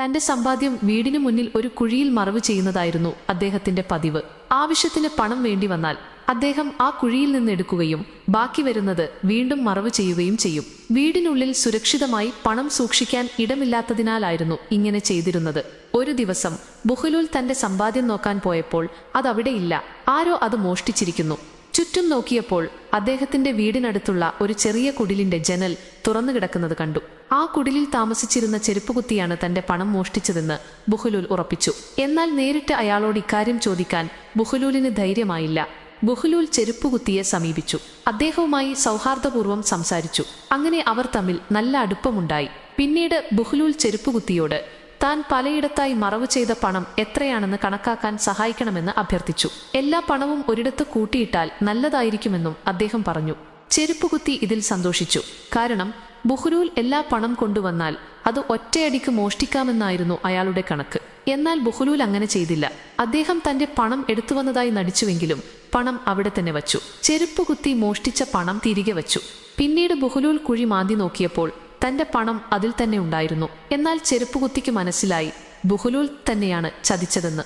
തന്റെ സമ്പാദ്യം വീടിനു മുന്നിൽ ഒരു കുഴിയിൽ മറവ് ചെയ്യുന്നതായിരുന്നു അദ്ദേഹത്തിന്റെ പതിവ്. ആവശ്യത്തിന് പണം വേണ്ടി വന്നാൽ അദ്ദേഹം ആ കുഴിയിൽ നിന്ന് എടുക്കുകയും ബാക്കി വരുന്നത് വീണ്ടും മറവ് ചെയ്യുകയും ചെയ്യും. വീടിനുള്ളിൽ സുരക്ഷിതമായി പണം സൂക്ഷിക്കാൻ ഇടമില്ലാത്തതിനാലായിരുന്നു ഇങ്ങനെ ചെയ്തിരുന്നത്. ഒരു ദിവസം ബുഹലുൽ തന്റെ സമ്പാദ്യം നോക്കാൻ പോയപ്പോൾ അതവിടെയില്ല. ആരോ അത് മോഷ്ടിച്ചിരിക്കുന്നു. ചുറ്റും നോക്കിയപ്പോൾ അദ്ദേഹത്തിന്റെ വീടിനടുത്തുള്ള ഒരു ചെറിയ കുടിലിന്റെ ജനൽ തുറന്നു കിടക്കുന്നത് കണ്ടു. ആ കുടിലിൽ താമസിച്ചിരുന്ന ചെരുപ്പുകുത്തിയാണ് തന്റെ പണം മോഷ്ടിച്ചതെന്ന് ബുഹലൂൽ ഉറപ്പിച്ചു. എന്നാൽ നേരിട്ട് അയാളോട് ഇക്കാര്യം ചോദിക്കാൻ ബുഹലൂലിന് ധൈര്യമായില്ല. ബുഹലൂൽ ചെരുപ്പുകുത്തിയെ സമീപിച്ചു. അദ്ദേഹവുമായി സൗഹാർദ്ദപൂർവം സംസാരിച്ചു. അങ്ങനെ അവർ തമ്മിൽ നല്ല അടുപ്പമുണ്ടായി. പിന്നീട് ബുഹലൂൽ ചെരുപ്പുകുത്തിയോട് താൻ പലയിടത്തായി മറവ് ചെയ്ത പണം എത്രയാണെന്ന് കണക്കാക്കാൻ സഹായിക്കണമെന്ന് അഭ്യർത്ഥിച്ചു. എല്ലാ പണവും ഒരിടത്ത് കൂട്ടിയിട്ടാൽ നല്ലതായിരിക്കുമെന്നും അദ്ദേഹം പറഞ്ഞു. ചെരുപ്പുകുത്തി ഇതിൽ സന്തോഷിച്ചു. കാരണം ബുഹ്റൂൽ എല്ലാ പണം കൊണ്ടുവന്നാൽ അത് ഒറ്റയടിക്ക് മോഷ്ടിക്കാമെന്നായിരുന്നു അയാളുടെ കണക്ക്. എന്നാൽ ബുഹ്റൂൽ അങ്ങനെ ചെയ്തില്ല. അദ്ദേഹം തന്റെ പണം എടുത്തുവന്നതായി നടിച്ചുവെങ്കിലും പണം അവിടെ തന്നെ വച്ചു. ചെരുപ്പുകുത്തി മോഷ്ടിച്ച പണം തിരികെ വച്ചു. പിന്നീട് ബുഹ്ലൂൽ കുഴി മാന്തി നോക്കിയപ്പോൾ തന്റെ പണം അതിൽ തന്നെ ഉണ്ടായിരുന്നു. എന്നാൽ ചെരുപ്പുകുത്തിക്ക് മനസ്സിലായി. ബുഹുലൂൽ തന്നെയാണ് ചതിച്ചതെന്ന്.